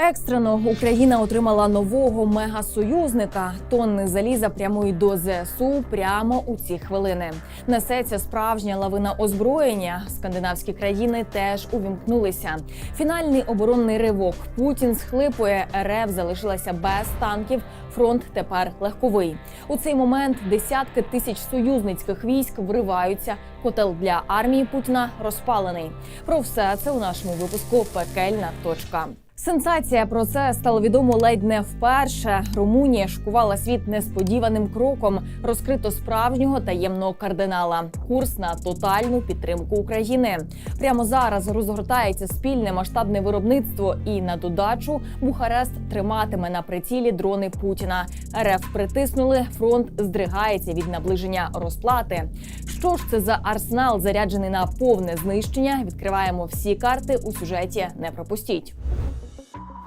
Екстрено Україна отримала нового мегасоюзника. Тонни заліза прямують до ЗСУ прямо у ці хвилини. Несеться справжня лавина озброєння. Скандинавські країни теж увімкнулися. Фінальний оборонний ривок. Путін схлипує. РФ залишилася без танків. Фронт тепер легковий. У цей момент десятки тисяч союзницьких військ вриваються. Котел для армії Путіна розпалений. Про все це у нашому випуску Пекельна точка. Сенсація про це стало відомо ледь не вперше. Румунія шокувала світ несподіваним кроком. Розкрито справжнього таємного кардинала. Курс на тотальну підтримку України. Прямо зараз розгортається спільне масштабне виробництво, і на додачу Бухарест триматиме на прицілі дрони Путіна. РФ притиснули. Фронт здригається від наближення розплати. Що ж це за арсенал, заряджений на повне знищення? Відкриваємо всі карти у сюжеті. Не пропустіть.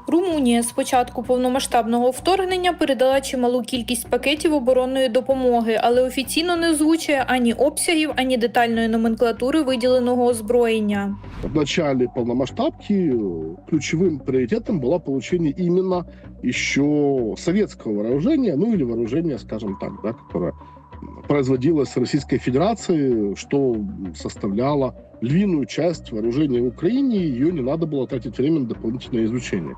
Румунія з початку повномасштабного вторгнення передала чималу кількість пакетів оборонної допомоги, але офіційно не озвучує ані обсягів, ані детальної номенклатури виділеного озброєння. В начале полномасштабки э, ключевым приоритетом было получение именно еще советского вооружения, ну или вооружения, скажем так, да, которое производилось Российской Федерацией, что составляло львиную часть вооружения в Украине, и ее не надо было тратить время на дополнительное изучение.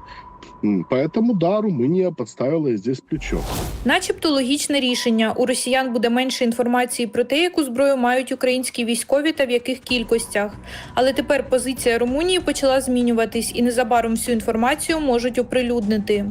М, Поэтому, да, Румыния подставила и здесь плечо. Начебто логічне рішення. У росіян буде менше інформації про те, яку зброю мають українські військові та в яких кількостях. Але тепер позиція Румунії почала змінюватись, і незабаром всю інформацію можуть оприлюднити.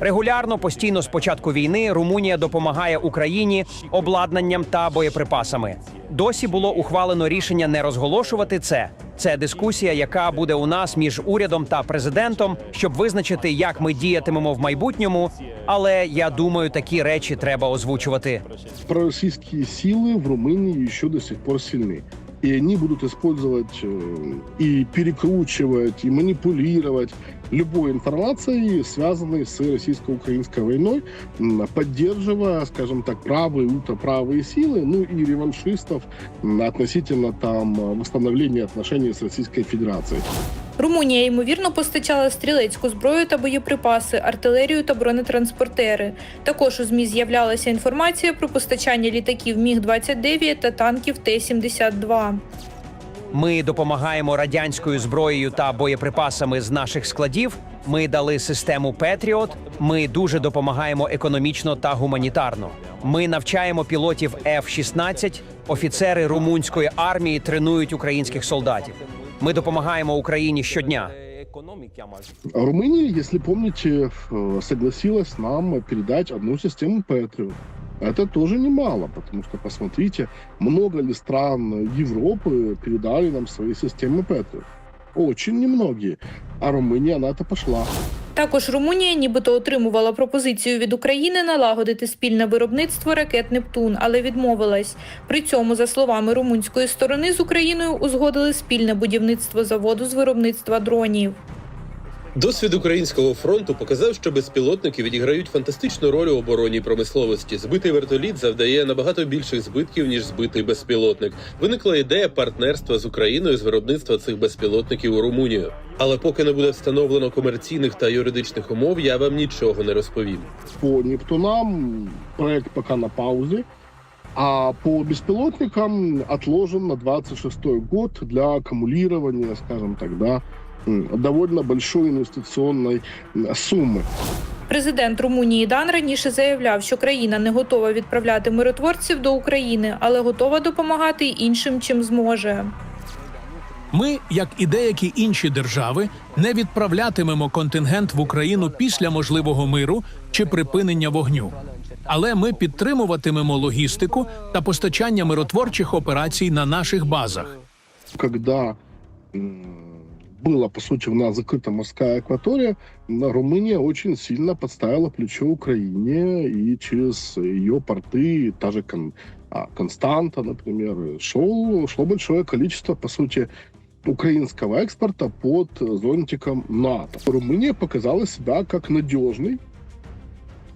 Регулярно, постійно з початку війни Румунія допомагає Україні обладнанням та боєприпасами. Досі було ухвалено рішення не розголошувати це. Це дискусія, яка буде у нас між урядом та президентом, щоб визначити, як ми діятимемо в майбутньому. Але я думаю, такі речі треба озвучувати. Пророссийские силы в Румынии еще до сих пор сильны. И они будут использовать э, и перекручивать, и манипулировать любой информацией, связанной с российско-украинской войной, м, поддерживая, скажем так, правые, ультраправые силы, ну и реваншистов м, относительно там восстановления отношений с Российской Федерацией. Румунія ймовірно постачала стрілецьку зброю та боєприпаси, артилерію та бронетранспортери. Також у змі з'являлася інформація про постачання літаків Міг 29 та танків Т-72. Ми допомагаємо радянською зброєю та боєприпасами з наших складів. Ми дали систему Петріот. Ми дуже допомагаємо економічно та гуманітарно. Ми навчаємо пілотів F-16. Офіцери румунської армії тренують українських солдатів. Ми допомагаємо Україні щодня. Румыния, если помните, э, согласилась нам передать одну систему Patriot. Это тоже немало, потому что, посмотрите, много ли стран Европы передали нам свои системы Patriot. Очень немногие. А Румынія на це пошла. Також Румунія нібито отримувала пропозицію від України налагодити спільне виробництво ракет Нептун, але відмовилась. При цьому, за словами румунської сторони, з Україною узгодили спільне будівництво заводу з виробництва дронів. Досвід українського фронту показав, що безпілотники відіграють фантастичну роль у оборонній промисловості. Збитий вертоліт завдає набагато більших збитків ніж збитий безпілотник. Виникла ідея партнерства з Україною з виробництва цих безпілотників у Румунію. Але поки не буде встановлено комерційних та юридичних умов, я вам нічого не розповім. По Нептунам проект пока на паузе, а по беспилотникам отложен на 26 год для аккумулирования, скажем так, да, довольно большой инвестиционной суммы. Президент Румунії Дан раніше заявляв, що країна не готова відправляти миротворців до України, але готова допомагати й іншим, чим зможе. Ми, як і деякі інші держави, не відправлятимемо контингент в Україну після можливого миру чи припинення вогню. Але ми підтримуватимемо логістику та постачання миротворчих операцій на наших базах. Когда м, была, по сути, у нас закрыта морская акватория, Румыния очень сильно подставила плечо Украине, и через ее порты, та же Кон- а, Константа, например, шел, шло большое количество, по сути, украинского экспорта под зонтиком НАТО. Румыния показала себя как надежный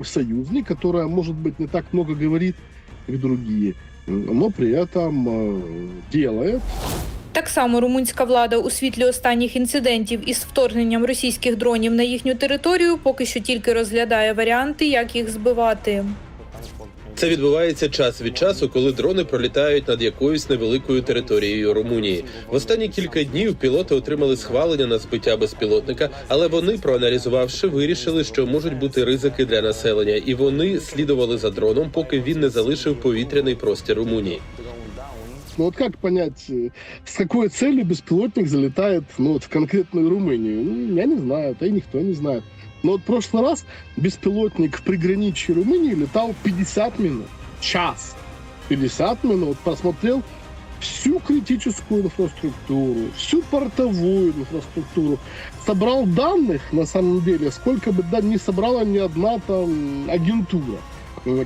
союзник, которая, может быть, не так много говорит, как другие, но при этом э, делает Так само румунська влада у світлі останніх інцидентів із вторгненням російських дронів на їхню територію поки що тільки розглядає варіанти, як їх збивати. Це відбувається час від часу, коли дрони пролітають над якоюсь невеликою територією Румунії. В останні кілька днів пілоти отримали схвалення на збиття безпілотника, але вони, проаналізувавши, вирішили, що можуть бути ризики для населення, і вони слідували за дроном, поки він не залишив повітряний простір Румунії. Ну вот как понять, э, с какой целью беспилотник залетает ну, вот в конкретную Румынию? Ну, я не знаю, да и никто не знает. Но вот в прошлый раз беспилотник в приграничье Румынии летал 50 минут. Час. 50 минут. Просмотрел всю критическую инфраструктуру, всю портовую инфраструктуру. Собрал данных, на самом деле, сколько бы да, не собрала ни одна там агентура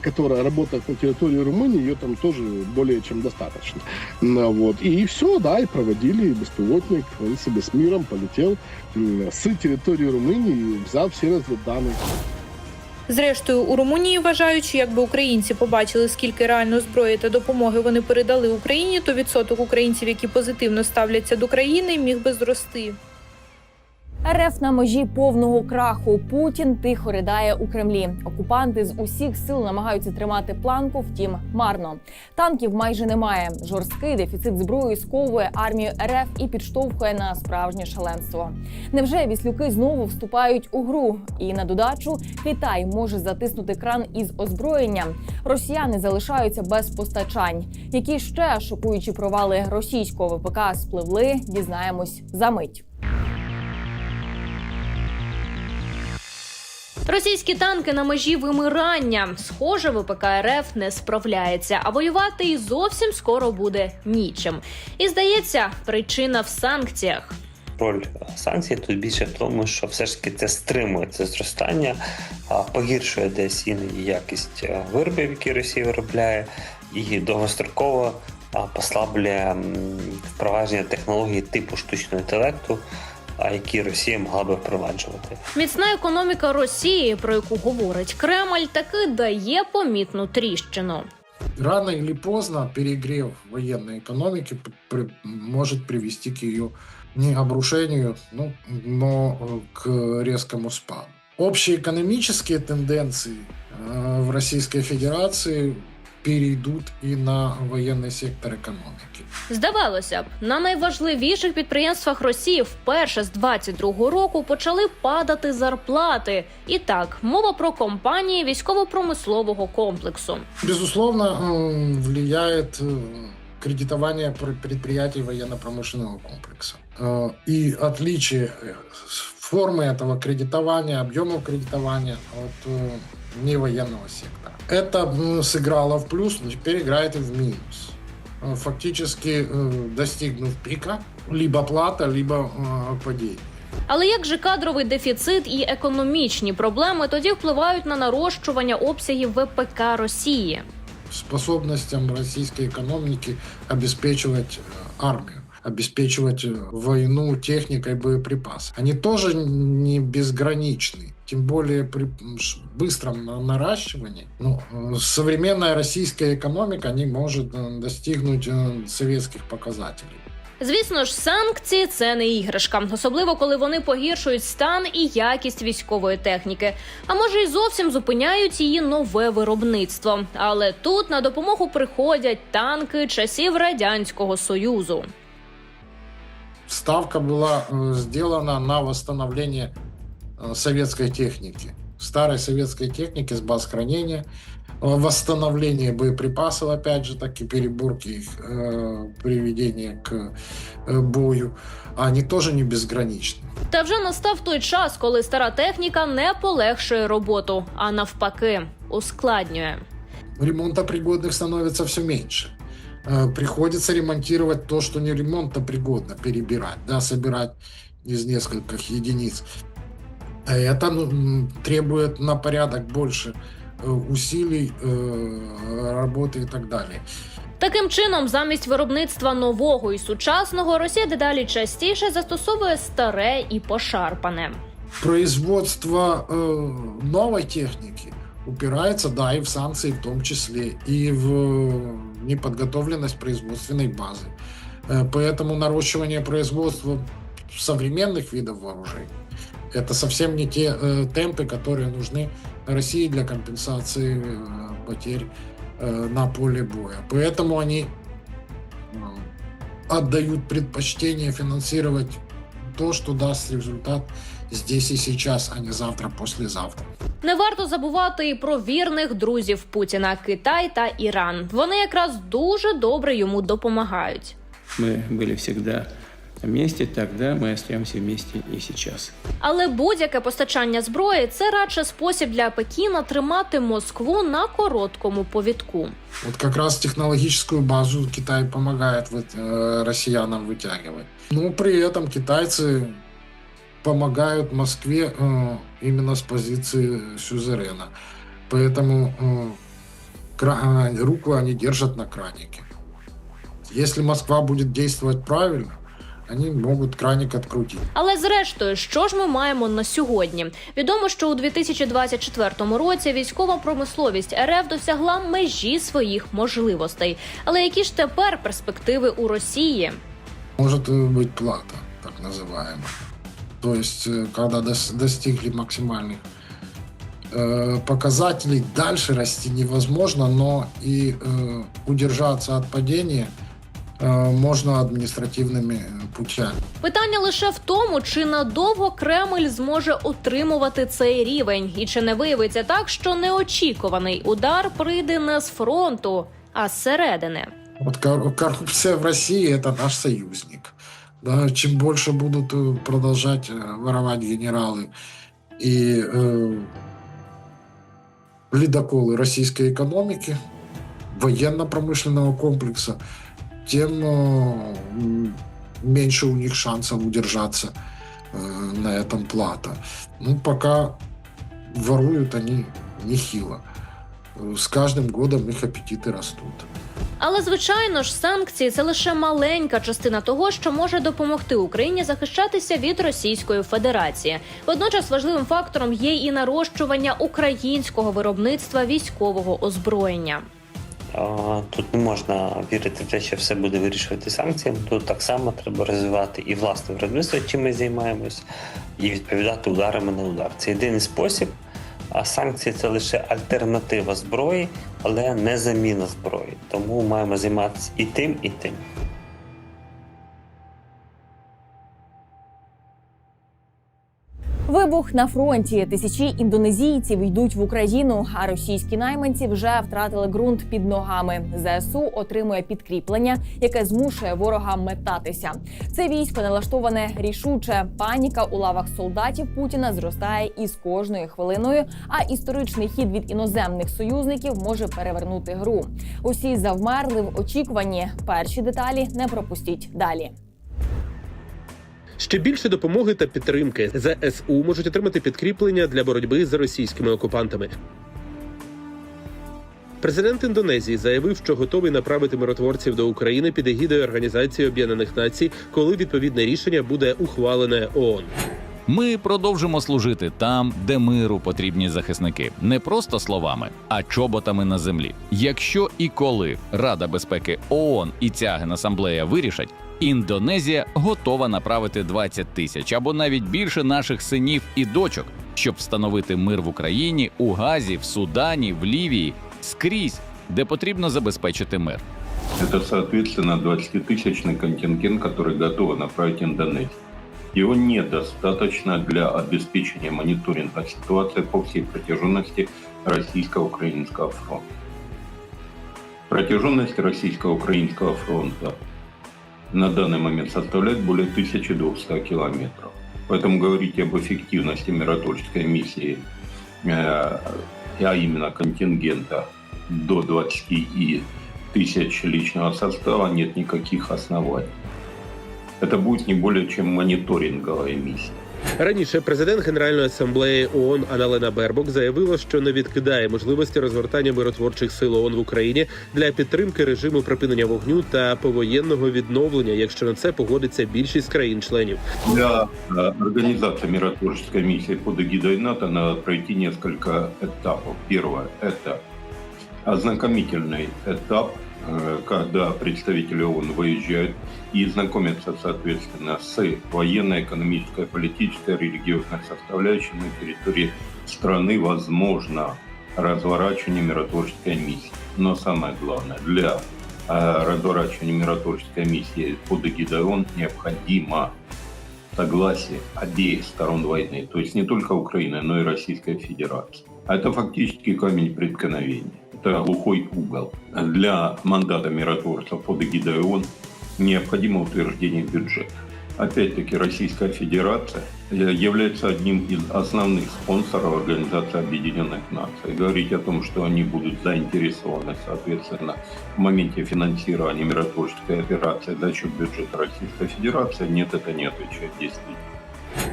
которая работает на территории Румынии, ее там тоже более чем достаточно. Ну, вот. И все, да, и проводили беспилотник, он себе с миром полетел м, с территории Румынии, взял все разведданные. Зрештою, у Румунії вважають, що якби українці побачили, скільки реально зброї та допомоги вони передали Україні, то відсоток українців, які позитивно ставляться до країни, міг би зрости. РФ на межі повного краху. Путін тихо ридає у Кремлі. Окупанти з усіх сил намагаються тримати планку, втім марно. Танків майже немає. Жорсткий дефіцит зброї сковує армію РФ і підштовхує на справжнє шаленство. Невже віслюки знову вступають у гру? І на додачу Китай може затиснути кран із озброєнням. Росіяни залишаються без постачань. Які ще шокуючі провали російського ВПК спливли? Дізнаємось за мить. Російські танки на межі вимирання. Схоже, ВПК РФ не справляється, а воювати і зовсім скоро буде нічим. І здається, причина в санкціях. Роль санкцій тут більше в тому, що все ж таки це стримує це зростання, погіршує десь іноді якість е, виробів, які Росія виробляє, і довгостроково послаблює впровадження технологій типу штучного інтелекту, які Росія могла би впроваджувати. Міцна економіка Росії, про яку говорить Кремль, таки дає помітну тріщину. Рано или поздно перегрев военной экономики п- при- может привести к ее не обрушению, ну, но э, к резкому спаду. Общие экономические тенденции э, в Российской Федерации перейдут и на военный сектор экономики. Здавалося б, на найважливіших підприємствах Росії вперше з 22-го року почали падати зарплати. І так, мова про компанії військово-промислового комплексу. Безусловно, э, влияет э, кредитование пр- предприятий военно-промышленного комплекса. Э, И отличие э, с- формы этого кредитования, объемов кредитования от э, невоенного сектора. Это м, сыграло в плюс, но теперь играет и в минус. Э, Фактически э, достигнув пика, либо плата, либо э, падение. Але як же кадровий дефіцит і економічні проблеми тоді впливають на нарощування обсягів ВПК Росії? способностям российской экономики обеспечивать э, армию, обеспечивать э, войну техникой, боеприпасами. Они тоже не безграничны. Тем более при м, ш- быстром на- наращивании. Ну, э, современная российская экономика не может э, достигнуть э, советских показателей. Звісно ж, санкції це не іграшка, особливо коли вони погіршують стан і якість військової техніки. А може, й зовсім зупиняють її нове виробництво. Але тут на допомогу приходять танки часів радянського союзу. ставка была э, сделана на восстановление э, советской техники, старой советской техники с баз хранения, э, восстановление боеприпасов, опять же, таки переборки их, э, приведение к э, бою. Они тоже не безграничны. Та вже настав той час, коли стара техніка не полегшує роботу, а навпаки, ускладнює. Ремонтопригодных становится все меньше. Э, Приходится ремонтировать то, что не ремонтно пригодно, перебирать, да, собирать из нескольких единиц. Это ну, м, требует на порядок больше э, усилий, э, работы и так далее. Таким чином, замість виробництва нового і сучасного, Росія дедалі частіше застосовує старе і пошарпане. Производство э, новой техники упирается, да, и в санкции в том числе, и в неподготовленность производственной базы. Э, Поэтому наращивание производства современных видов вооружений это совсем не те э, темпы, которые нужны России для компенсации э, потерь на поле боя. Поэтому они отдают предпочтение финансировать то, что даст результат здесь и сейчас, а не завтра, послезавтра. Не варто забувати і про вірних друзів Путіна Китай та Іран. Вони якраз дуже добре йому допомагають. Ми були всегда вместе, тогда мы остаемся вместе и сейчас. Але будь-яке постачання зброї це радше спосіб для Пекіна тримати Москву на короткому повідку. Вот как раз технологическую базу Китай помогает вот, э, россиянам вытягивать. Но при этом китайцы помогают Москве э, именно с позиции сюзерена. Поэтому э, кра- э, руку они держат на кранике. Если Москва будет действовать правильно, они могут краник открутить. Але зрештою, що ж ми маємо на сьогодні? Відомо, що у 2024 році військова промисловість РФ досягла межі своїх можливостей. Але які ж тепер перспективи у Росії? Может э, быть плата, так называемая. То есть, э, когда дос- достигли максимальных э, показателей, дальше расти невозможно, но и э, удержаться от падения э, можно административными э, путями. Питання лише в тому, чи надовго Кремль зможе утримувати цей рівень, і чи не виявиться так, що неочікуваний удар прийде не з фронту, а зсередини. Вот кор- коррупция в России это наш союзник. Да, чем больше будут э, продолжать э, воровать генералы и э, ледоколы российской экономики, военно-промышленного комплекса, тем э, м, меньше у них шансов удержаться э, на этом плато. Ну, пока воруют они нехило. Э, С каждым годом их аппетиты растут. Але звичайно ж, санкції це лише маленька частина того, що може допомогти Україні захищатися від Російської Федерації. Водночас важливим фактором є і нарощування українського виробництва військового озброєння. Тут не можна вірити в те, що все буде вирішувати санкціями. Тут так само треба розвивати і власне виробництво, чим ми займаємось, і відповідати ударами на удар. Це єдиний спосіб. А санкції це лише альтернатива зброї, але не заміна зброї. Тому маємо займатися і тим, і тим. Вибух на фронті. Тисячі індонезійців йдуть в Україну, а російські найманці вже втратили ґрунт під ногами. ЗСУ отримує підкріплення, яке змушує ворога метатися. Це військо налаштоване рішуче. Паніка у лавах солдатів Путіна зростає із кожною хвилиною. А історичний хід від іноземних союзників може перевернути гру. Усі завмерли в очікуванні. Перші деталі не пропустіть далі. Ще більше допомоги та підтримки ЗСУ можуть отримати підкріплення для боротьби з російськими окупантами. Президент Індонезії заявив, що готовий направити миротворців до України під егідою Організації Об'єднаних Націй, коли відповідне рішення буде ухвалене ООН. Ми продовжимо служити там, де миру потрібні захисники, не просто словами, а чоботами на землі. Якщо і коли Рада безпеки ООН і ця генасамблея вирішать, Індонезія готова направити 20 тисяч або навіть більше наших синів і дочок, щоб встановити мир в Україні, у Газі, в Судані, в Лівії, скрізь, де потрібно забезпечити мир. Это, соответственно, 20-тысячный контингент, который готовы направить Индонезия. Его недостаточно для обеспечения мониторинга ситуации по всей протяженности российско-украинского фронта. Протяженность российско-украинского фронта на данный момент составляет более 1200 километров. Поэтому говорить об эффективности миротворческой миссии, э, а именно контингента до 20 и тысяч личного состава нет никаких оснований. Это будет не более чем мониторинговая миссия. Раніше президент Генеральної асамблеї ООН Аналена Бербок заявила, що не відкидає можливості розгортання миротворчих сил ООН в Україні для підтримки режиму припинення вогню та повоєнного відновлення, якщо на це погодиться більшість країн-членів. Для э, организации миротворческой миссии под эгидой НАТО надо пройти несколько этапов. Первое – это ознакомительный этап э, Когда представители ООН выезжают и знакомятся, соответственно, с военной, экономической, политической, религиозной составляющей на территории страны, возможно, разворачивание миротворческой миссии. Но самое главное, для э, разворачивания миротворческой миссии под эгидой ООН необходимо согласие обеих сторон войны, то есть не только Украины, но и Российской Федерации. А это фактически камень преткновения. Это глухой угол. Для мандата миротворцев под эгидой ООН необходимо утверждение бюджета. Опять-таки Российская Федерация э, является одним из основных спонсоров Организации Объединенных Наций. Говорить о том, что они будут заинтересованы, соответственно, в моменте финансирования миротворческой операции за счет бюджета Российской Федерации, нет, это не отвечает действительно.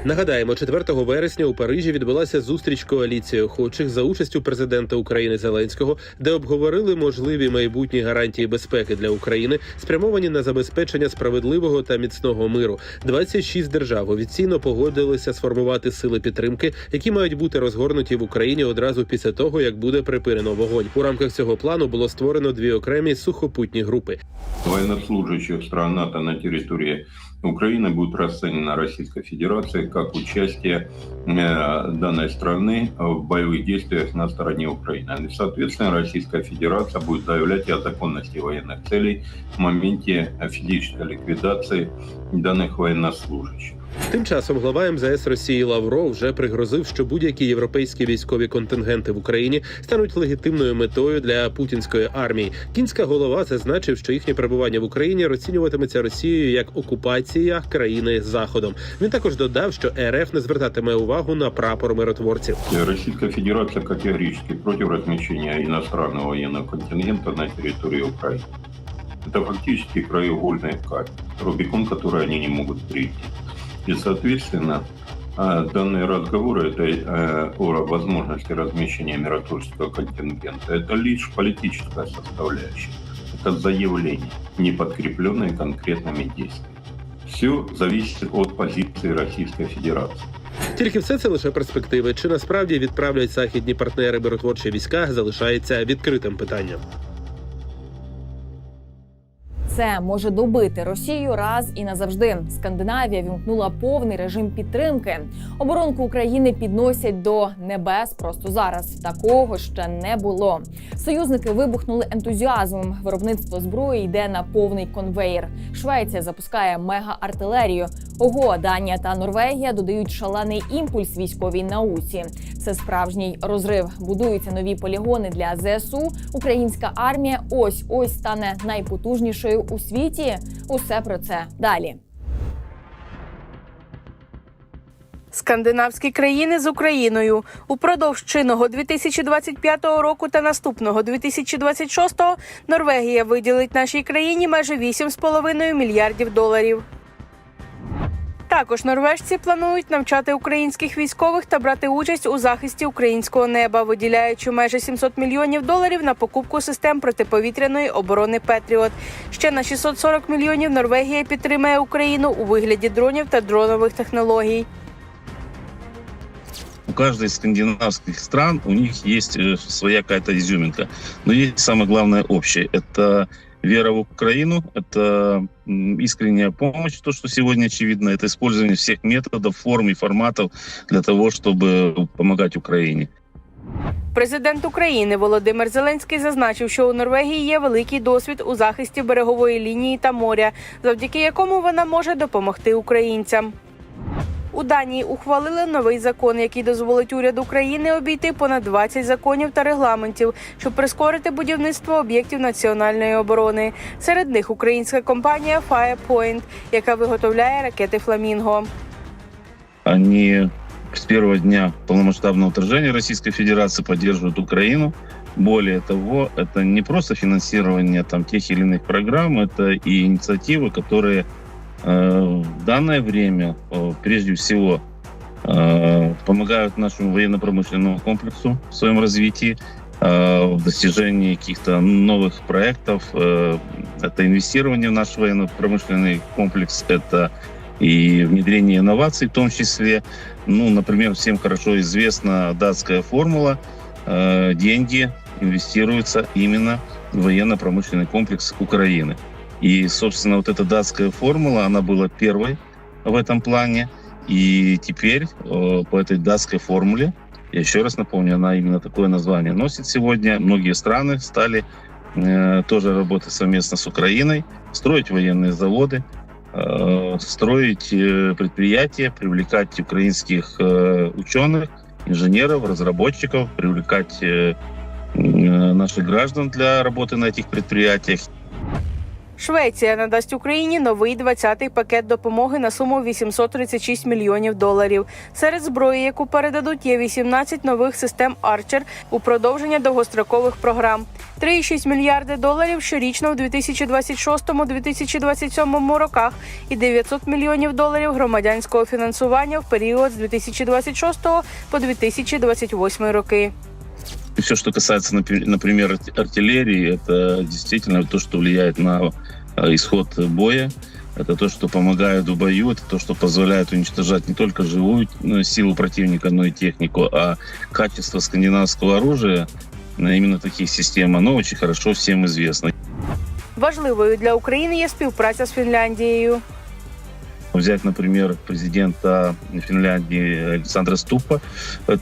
Нагадаємо, 4 вересня у Парижі відбулася зустріч коаліції охочих за участю президента України Зеленського, де обговорили можливі майбутні гарантії безпеки для України, спрямовані на забезпечення справедливого та міцного миру. 26 держав офіційно погодилися сформувати сили підтримки, які мають бути розгорнуті в Україні одразу після того, як буде припинено вогонь. У рамках цього плану було створено дві окремі сухопутні групи. Военнослужащих стран НАТО на территории Украины будет расценено Российской Федерацией как участие э, данной страны в боевых действиях на стороне Украины. И, соответственно, Российская Федерация будет заявлять о законности военных целей в моменте физической ликвидации данных военнослужащих. Тим часом глава МЗС Росії Лавров вже пригрозив, що будь-які європейські військові контингенти в Україні стануть легітимною метою для путінської армії. Кінська голова зазначив, що їхнє перебування в Україні розцінюватиметься Росією як окупація країни заходом. Він також додав, що РФ не звертатиме увагу на прапор миротворців. Российская Федерация категорически против размещения иностранного военного контингента на территории Украины. Это фактически краеугольный камень, Рубикон, который они не могут прийти. И, соответственно, а, данные разговоры это, э, о возможности размещения миротворческого контингента это лишь политическая составляющая. Это заявление, не подкрепленное конкретными действиями. Все зависит от позиции Российской Федерации. Тільки все це лише перспективи. Чи насправді відправлять західні партнери миротворчі війська, залишається відкритим питанням. Це може добити Росію раз і назавжди. Скандинавія вімкнула повний режим підтримки. Оборонку України підносять до небес просто зараз. Такого ще не було. Союзники вибухнули ентузіазмом. Виробництво зброї йде на повний конвейер. Швеція запускає мега-артилерію. Ого, Данія та Норвегія додають шалений імпульс військовій науці. Це справжній розрив. Будуються нові полігони для ЗСУ. Українська армія ось ось стане найпотужнішою у світі. Усе про це далі. Скандинавські країни з Україною упродовж чинного 2025 року та наступного 2026 Норвегія виділить нашій країні майже 8,5 мільярдів доларів. Також норвежці планують навчати українських військових та брати участь у захисті українського неба, виділяючи майже 700 мільйонів доларів на покупку систем протиповітряної оборони Петріот. Ще на 640 мільйонів Норвегія підтримає Україну у вигляді дронів та дронових технологій. у каждой из скандинавских стран у них есть э, своя какая-то изюминка. Но есть самое главное общее. Это вера в Украину, это м, искренняя помощь, то, что сегодня очевидно, это использование всех методов, форм и форматов для того, чтобы помогать Украине. Президент України Володимир Зеленський зазначив, що у Норвегії є великий досвід у захисті берегової лінії та моря, завдяки якому вона може допомогти українцям. У Данії ухвалили новий закон, який дозволить уряду України обійти понад 20 законів та регламентів, щоб прискорити будівництво об'єктів національної оборони. Серед них українська компанія Firepoint, яка виготовляє ракети Фламінго. Они с первого дня полномасштабного вторжения Российской Федерации поддерживают Украину. Более того, это не просто финансирование там, тех или иных программ, это и инициативы, которые э, в данное время, э, прежде всего, э, помогают нашему военно-промышленному комплексу в своем развитии, э, в достижении каких-то новых проектов. Э, это инвестирование в наш военно-промышленный комплекс, это и внедрение инноваций в том числе. Ну, например, всем хорошо известна датская формула. Э, Деньги инвестируются именно военно-промышленный комплекс Украины. И, собственно, вот эта датская формула, она была первой в этом плане. И теперь э, по этой датской формуле, я еще раз напомню, она именно такое название носит сегодня. Многие страны стали э, тоже работать совместно с Украиной, строить военные заводы, э, строить э, предприятия, привлекать украинских э, ученых, инженеров, разработчиков, привлекать э, наших граждан для работы на этих предприятиях. Швеція надасть Україні новий 20-й пакет допомоги на суму 836 мільйонів доларів. Серед зброї, яку передадуть, є 18 нових систем Арчер у продовження довгострокових програм. 3,6 мільярди доларів щорічно в 2026-2027 роках і 900 мільйонів доларів громадянського фінансування в період з 2026 по 2028 роки И все, что касается, напи- например, арт- артиллерии, это действительно то, что влияет на э, исход боя. Это то, что помогает в бою, это то, что позволяет уничтожать не только живую э, силу противника, но и технику, а качество скандинавского оружия, э, именно таких систем, оно очень хорошо всем известно. Важливою для України є співпраця з Фінляндією. Взять, например, президента Финляндии Александра Ступа,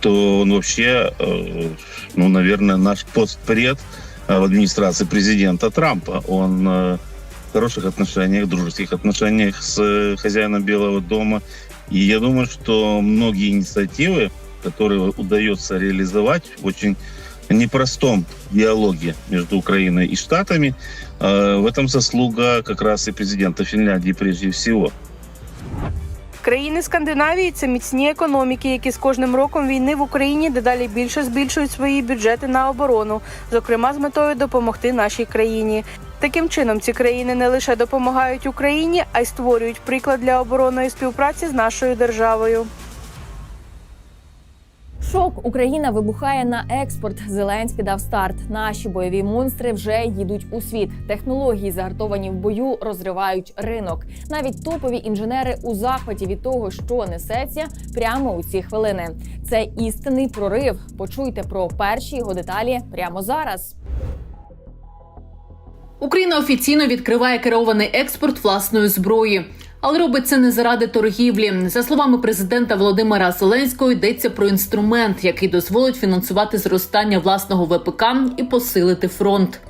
то он вообще, э, ну, наверное, наш постпред э, в администрации президента Трампа. Он э, в хороших отношениях, дружеских отношениях с хозяином Белого дома. И я думаю, что многие инициативы, которые удается реализовать в очень непростом диалоге между Украиной и Штатами, в этом заслуга как раз и президента Финляндии прежде всего. Країни Скандинавії це міцні економіки, які з кожним роком війни в Україні дедалі більше збільшують свої бюджети на оборону, зокрема з метою допомогти нашій країні. Таким чином, ці країни не лише допомагають Україні, а й створюють приклад для оборонної співпраці з нашою державою. Шок Україна вибухає на експорт. Зеленський дав старт. Наші бойові монстри вже їдуть у світ. Технології, загартовані в бою, розривають ринок. Навіть топові інженери у захваті від того, що несеться прямо у ці хвилини. Це істинний прорив. Почуйте про перші його деталі прямо зараз. Україна офіційно відкриває керований експорт власної зброї. Але робить це не заради торгівлі. За словами президента Володимира Зеленського, йдеться про інструмент, який дозволить фінансувати зростання власного ВПК і посилити фронт.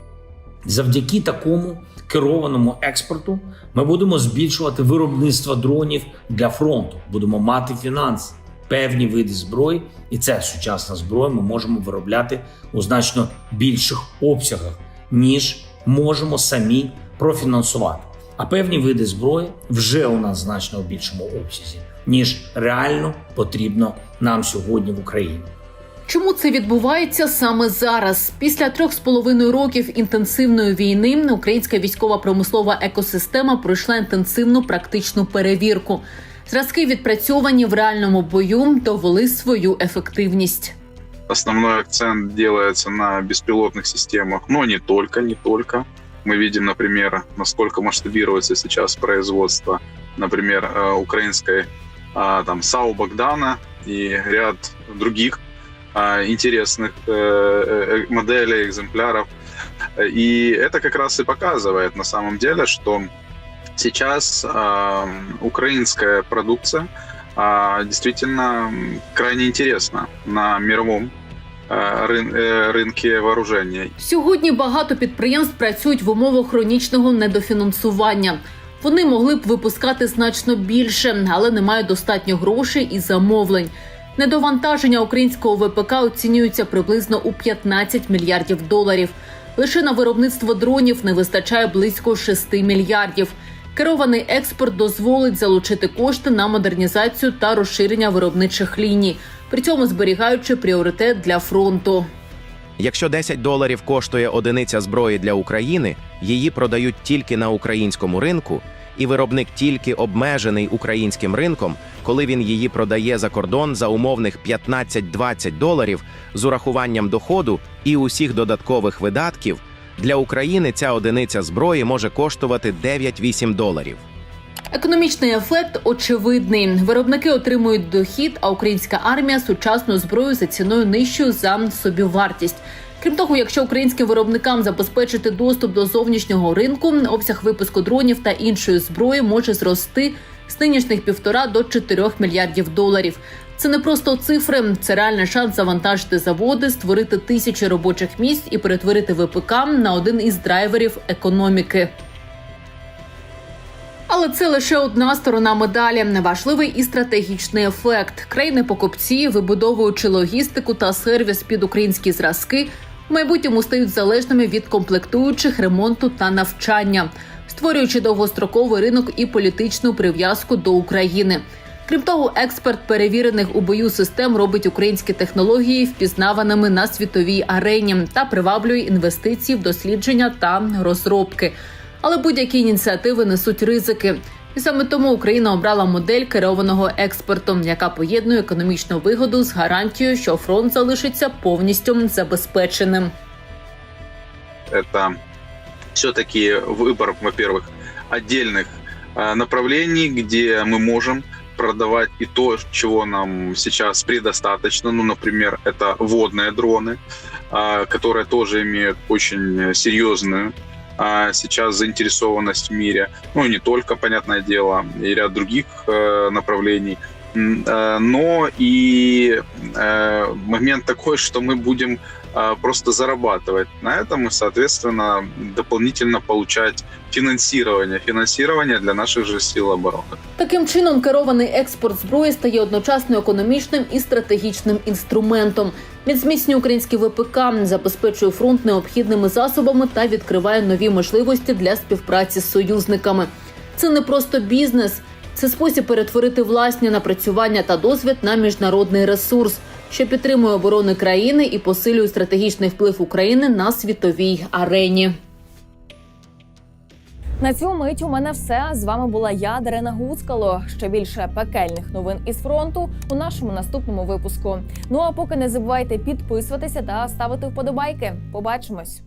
Завдяки такому керованому експорту ми будемо збільшувати виробництво дронів для фронту. Будемо мати фінанси, певні види зброї, і це сучасна зброя. Ми можемо виробляти у значно більших обсягах, ніж можемо самі профінансувати. А певні види зброї вже у нас значно у більшому обсязі, ніж реально потрібно нам сьогодні в Україні. Чому це відбувається саме зараз? Після трьох з половиною років інтенсивної війни українська військова промислова екосистема пройшла інтенсивну практичну перевірку. Зразки відпрацьовані в реальному бою довели свою ефективність. Основной акцент делается на беспилотных системах, но не только, не только. Мы видим, например, насколько масштабируется сейчас производство, например, э, украинской а, там САУ Богдана и ряд других а, интересных э, э, моделей, экземпляров. И это как раз и показывает на самом деле, что сейчас а, украинская продукция действительно крайне интересна на мировом э, рын- э, рынке вооружения. Сьогодні багато підприємств працюють в умовах хронічного недофінансування. Вони могли б випускати значно більше, але не мають достатньо грошей і замовлень. Недовантаження українського ВПК оцінюється приблизно у 15 мільярдів доларів. Лише на виробництво дронів не вистачає близько 6 мільярдів. Керований експорт дозволить залучити кошти на модернізацію та розширення виробничих ліній, при цьому зберігаючи пріоритет для фронту. Якщо 10 доларів коштує одиниця зброї для України, її продають тільки на українському ринку, і виробник тільки обмежений українським ринком, коли він її продає за кордон за умовних 15-20 доларів з урахуванням доходу і усіх додаткових видатків, для України ця одиниця зброї може коштувати 9-8 доларів. Економічний ефект очевидний. Виробники отримують дохід, а українська армія сучасну зброю за ціною нижчою за собівартість. Крім того, якщо українським виробникам забезпечити доступ до зовнішнього ринку, обсяг випуску дронів та іншої зброї може зрости з нинішніх півтора до 4 мільярдів доларів. Це не просто цифри, це реальний шанс завантажити заводи, створити тисячі робочих місць і перетворити ВПК на один із драйверів економіки. Але це лише одна сторона медалі. Важливий і стратегічний ефект. Країни-покупці, вибудовуючи логістику та сервіс під українські зразки, в майбутньому стають залежними від комплектуючих, ремонту та навчання, створюючи довгостроковий ринок і політичну прив'язку до України. Крім того, експерт перевірених у бою систем робить українські технології впізнаваними на світовій арені та приваблює інвестиції в дослідження та розробки. Але будь-які ініціативи несуть ризики. І саме тому Україна обрала модель керованого експорту, яка поєднує економічну вигоду з гарантією, що фронт залишиться повністю забезпеченим. Это все-таки выбор, во-первых, отдельных э, направлений, где мы можем продавать и то, чего нам сейчас предостаточно. Ну, например, это водные дроны, а, которые тоже имеют очень серьезную а, сейчас заинтересованность в мире. Ну, и не только, понятное дело, и ряд других э, направлений. М, э, Но и э, момент такой, что мы будем э, просто зарабатывать на этом и, соответственно, дополнительно получать финансирование. Финансирование для наших же сил обороны. Таким чином, керований експорт зброї стає одночасно економічним і стратегічним інструментом. Він зміцнює український ВПК, забезпечує фронт необхідними засобами та відкриває нові можливості для співпраці з союзниками. Це не просто бізнес, це спосіб перетворити власні напрацювання та досвід на міжнародний ресурс, що підтримує оборони країни і посилює стратегічний вплив України на світовій арені. На цю мить у мене все. З вами була я, Дарина Гуцкало. Ще більше пекельних новин із фронту у нашому наступному випуску. Ну а поки не забувайте підписуватися та ставити вподобайки. Побачимось.